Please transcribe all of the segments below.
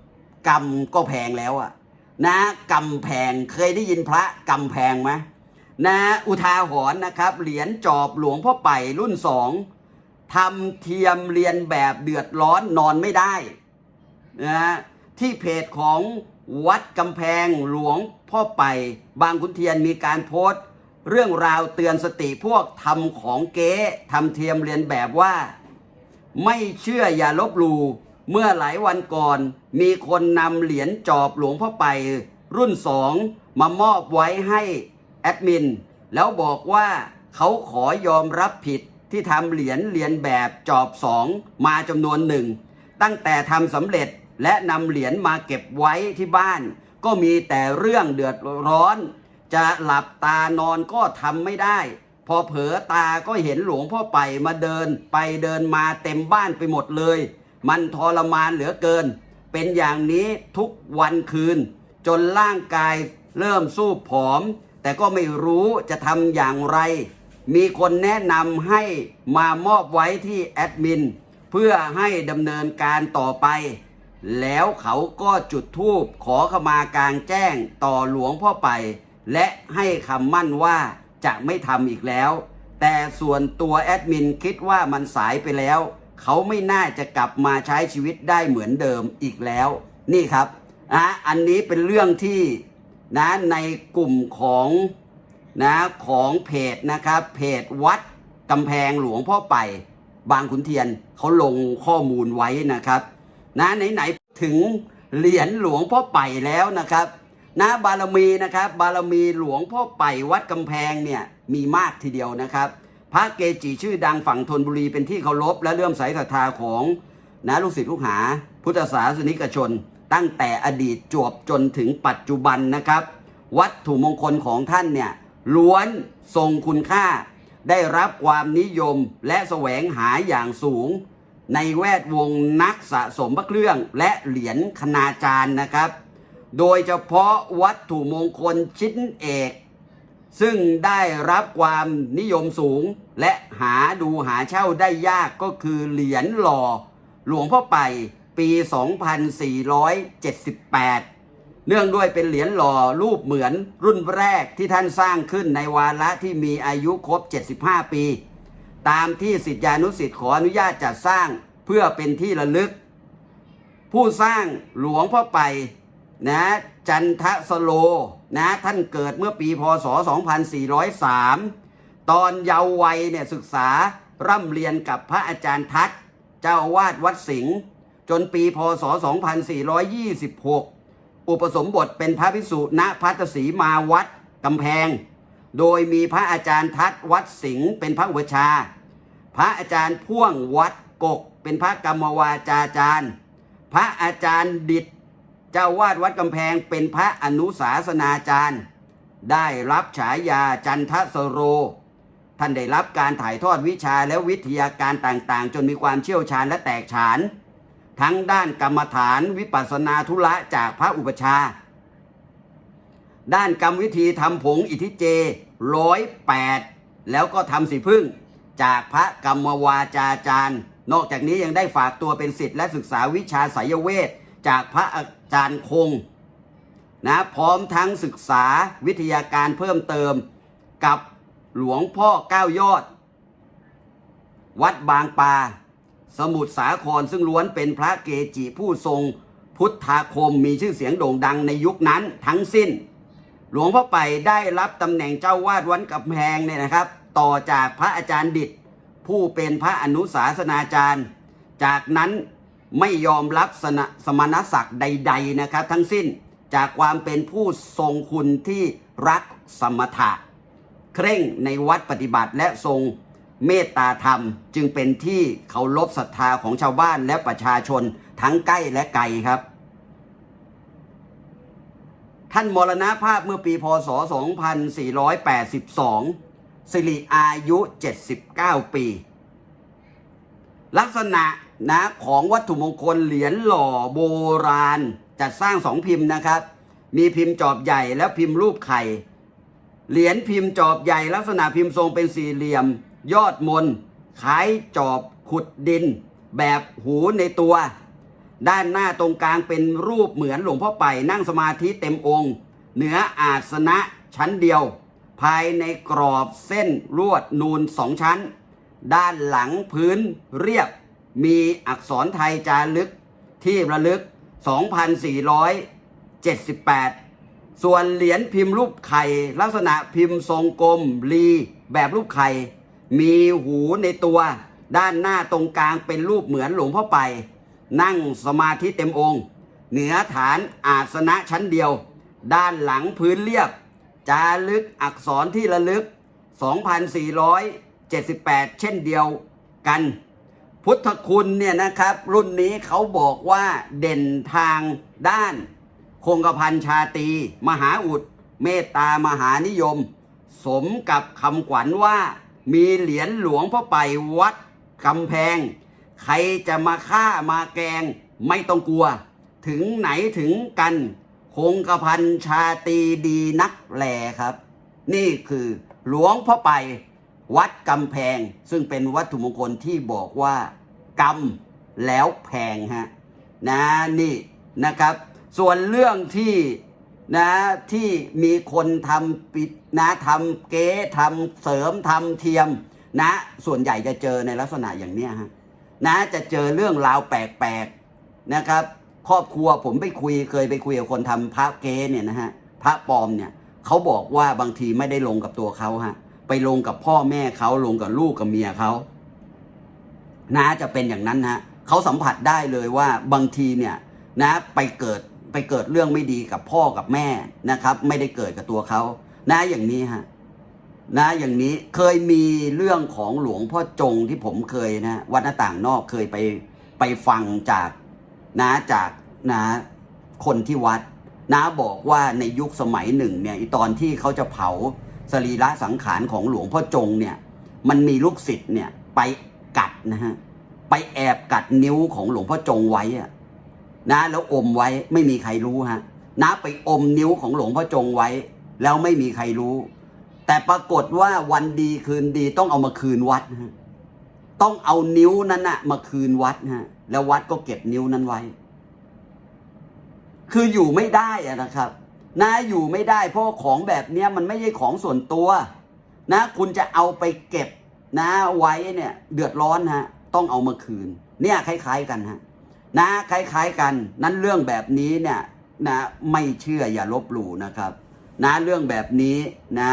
ำกำก็แพงแล้วอะนะกำแพงเคยได้ยินพระกำแพงไหมนะอุทาหรณ์นะครับ เหรียญจอบหลวงพ่อไปรุ่นสองทำเทียมเรียนแบบเดือดร้อนนอนไม่ได้นะที่เพจของวัดกำแพงหลวงพ่อไปบางขุนเทียนมีการโพสต์ เรื่องราวเตือนสติพวกทำของเก๊ทำเทียมเรียนแบบว่า ไม่เชื่ออย่าลบหลู่ เมื่อหลายวันก่อนมีคนนำเหรียญจอบหลวงพ่อไป รุ่นสองมามอบไว้ให้แอดมิน แล้วบอกว่าเขาขอยอมรับผิดที่ทำเหรียญเรียนแบบจอบสองมาจำนวนหนึ่ง ตั้งแต่ทำสำเร็จและนำเหรียญมาเก็บไว้ที่บ้าน ก็มีแต่เรื่องเดือดร้อน จะหลับตานอนก็ทำไม่ได้ พอเผลอตาก็เห็นหลวงพ่อไปมาเดินไปเดินมาเต็มบ้านไปหมดเลย มันทรมานเหลือเกิน เป็นอย่างนี้ทุกวันคืน จนร่างกายเริ่มสู้ผอม แต่ก็ไม่รู้จะทำอย่างไร มีคนแนะนำให้มามอบไว้ที่แอดมิน เพื่อให้ดำเนินการต่อไป แล้วเขาก็จุดธูปขอขมากลางแจ้งต่อหลวงพ่อไป และให้คำมั่นว่าจะไม่ทำอีกแล้ว แต่ส่วนตัวแอดมินคิดว่ามันสายไปแล้ว เขาไม่น่าจะกลับมาใช้ชีวิตได้เหมือนเดิมอีกแล้ว นี่ครับอะอันนี้เป็นเรื่องที่นะในกลุ่มของนะของเพจนะครับเพจวัดกำแพงหลวงพ่อไป บางขุนเทียนเขาลงข้อมูลไว้นะครับ นะไหนๆถึงเหรียญหลวงพ่อไปแล้วนะครับ นะบารมีนะครับ บารมีหลวงพ่อไปวัดกำแพงเนี่ยมีมากทีเดียวนะครับ พระเกจิชื่อดังฝั่งธนบุรีเป็นที่เคารพและเลื่อมใสศรัทธาของนะลูกศิษย์ลูกหา พุทธศาสนิกชน ตั้งแต่อดีตจวบจนถึงปัจจุบันนะครับ วัตถุมงคลของท่านเนี่ยล้วนทรงคุณค่า ได้รับความนิยมและแสวงหาอย่างสูง ในแวดวงนักสะสมพระเครื่องและเหรียญคณาจารย์นะครับ โดยเฉพาะวัตถุมงคลชิ้นเอก ซึ่งได้รับความนิยมสูง และหาดูหาเช่าได้ยากก็คือเหรียญหล่อ หลวงพ่อไปปี 2478 เนื่องด้วยเป็นเหรียญหล่อรูปเหมือนรุ่นแรกที่ท่านสร้างขึ้นในวาระที่มีอายุครบ 75 ปี ตามที่สิทธิานุสิทธิ์ขออนุญาตจัดสร้างเพื่อเป็นที่ระลึก ผู้สร้างหลวงพ่อไป นะจันทสโลนะท่านเกิดเมื่อปีพศ 2403 ตอนเยาว์วัยเนี่ยศึกษาร่ำเรียนกับพระอาจารย์ทัตเจ้าอาวาดวัดสิงห์จนปีพศ 2426 อุปสมบทเป็นพระภิกษุณพัทสีมาวัดกำแพง โดยมีพระอาจารย์ทัตวัดสิงห์เป็นพระอุปชา พระอาจารย์พ่วงวัดกกเป็นพระกรรมวาจาจารย์ พระอาจารย์ดิด เจ้าวาดวัดกำแพงเป็นพระอนุสาสนาจารย์ ได้รับฉายาจันทสโร ท่านได้รับการถ่ายทอดวิชาและวิทยาการต่างๆ จนมีความเชี่ยวชาญและแตกฉาน ทั้งด้านกรรมฐานวิปัสสนาธุระจากพระอุปชา ด้านกรรมวิธีทำผงอิทิเจร้อยแปดแล้วก็ทำสีพึ่งจากพระกรรมวาจาจารย์ นอกจากนี้ยังได้ฝากตัวเป็นศิษย์และศึกษาวิชาไสยเวท จากพระอาจารย์คงนะพร้อมทั้งศึกษาวิทยาการเพิ่มเติมกับหลวงพ่อเก้ายอด วัดบางปา สมุทรสาครซึ่งล้วนเป็นพระเกจิผู้ทรงพุทธาคมมีชื่อเสียงโด่งดังในยุคนั้นทั้งสิ้น หลวงพ่อไปได้รับตำแหน่งเจ้าวาดวัดกำแพงเนี่ยนะครับ ต่อจากพระอาจารย์ดิษผู้เป็นพระอนุสาสนาจารย์ จากนั้น ไม่ยอมรับสนะสมณศักดิ์ใด ๆนะครับ ทั้งสิ้นจากความเป็นผู้ทรงคุณที่รักสมถะ เคร่งในวัดปฏิบัติและทรงเมตตาธรรม จึงเป็นที่เคารพศรัทธาของชาวบ้านและประชาชนทั้งใกล้และไกลครับ ท่านมรณภาพเมื่อปีพศ 2482 สิริอายุ 79 ปี ลักษณะ นะของวัตถุมงคลเหรียญหล่อโบราณจัดสร้างสองพิมพ์นะครับ มีพิมพ์จอบใหญ่และพิมพ์รูปไข่ เหรียญพิมพ์จอบใหญ่ลักษณะพิมพ์ทรงเป็นสี่เหลี่ยม ยอดมนคล้ายจอบขุดดิน แบบหูในตัว ด้านหน้าตรงกลางเป็นรูปเหมือนหลวงพ่อไปนั่งสมาธิเต็มองค์ เหนืออาสนะชั้นเดียว ภายในกรอบเส้นลวดนูนสองชั้น ด้านหลังพื้นเรียบ มีอักษรไทยจารึกที่ระลึก 2,478 ส่วนเหรียญพิมพ์รูปไข่ ลักษณะพิมพ์ทรงกลมรีแบบรูปไข่ มีหูในตัว ด้านหน้าตรงกลางเป็นรูปเหมือนหลวงพ่อไป นั่งสมาธิเต็มองค์ เหนือฐานอาสนะชั้นเดียว ด้านหลังพื้นเรียบ จารึกอักษรที่ระลึก 2,478 เช่นเดียวกัน พุทธคุณเนี่ยนะครับรุ่นนี้เขาบอกว่าเด่นทางด้าน คงกระพันชาตี มหาอุด เมตตามหานิยม สมกับคำขวัญว่า มีเหรียญหลวงพ่อไปวัดกำแพง ใครจะมาฆ่ามาแกงไม่ต้องกลัว ถึงไหนถึงกัน คงกระพันชาตีดีนักแหลครับ นี่คือหลวงพ่อไป วัดกำแพงซึ่งเป็นวัตถุมงคลที่บอกว่ากำแล้วแพงฮะนะนี่นะครับ ส่วนเรื่องที่นะที่มีคนทำปิดนะทำเก๊ทำเสริมทำเทียมนะ ส่วนใหญ่จะเจอในลักษณะอย่างเนี้ยฮะนะจะเจอเรื่องราวแปลกๆนะครับ ครอบครัวผมไปคุยเคยไปคุยกับคนทำพระเก๊เนี่ยนะฮะพระปลอมเนี่ยเขาบอกว่าบางทีไม่ได้ลงกับตัวเขาฮะ ไปลงกับพ่อแม่เขาลงกับลูกกับเมียเขานะจะเป็นอย่างนั้นฮะเขาสัมผัสได้เลยว่าบางทีเนี่ยนะไปเกิดไปเกิดเรื่องไม่ดีกับพ่อกับแม่นะครับ ไม่ได้เกิดกับตัวเขานะอย่างนี้ฮะนะอย่างนี้เคยมีเรื่องของหลวงพ่อจงที่ผมเคยนะวัดหน้าต่างนอกเคยไปไปฟังจากนะจากนะคนที่วัดนะบอกว่าในยุคสมัยหนึ่งเนี่ยตอนที่เขาจะเผา สรีระสังขารของหลวงพ่อจงเนี่ยมันมีลูกศิษย์เนี่ยไปกัดนะฮะไปแอบกัดนิ้วของหลวงพ่อจงไว้อะนะแล้วอมไว้ไม่มีใครรู้ฮะนะไปอมนิ้วของหลวงพ่อจงไว้ แล้วไม่มีใครรู้ แต่ปรากฏว่าวันดีคืนดีต้องเอามาคืนวัดฮะต้องเอานิ้วนั้นนะมาคืนวัดนะฮะแล้ววัดก็เก็บนิ้วนั้นไว้ คืออยู่ไม่ได้นะครับ นะอยู่ไม่ได้เพราะของแบบเนี้ยมันไม่ใช่ของส่วนตัว นะ คุณจะเอาไปเก็บนะไว้เนี่ยเดือดร้อนฮะต้องเอามาคืน เนี่ยคล้าย ๆกันฮะนะคล้าย ๆกัน นั้นเรื่องแบบนี้เนี่ยนะไม่เชื่ออย่าลบหลู่นะครับ นะเรื่องแบบนี้นะ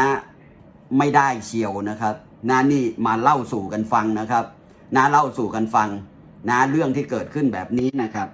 ไม่ได้เชียวนะครับนะนี่มาเล่าสู่กันฟังนะครับนะเล่าสู่กันฟังนะเรื่องที่เกิดขึ้นแบบนี้นะครับ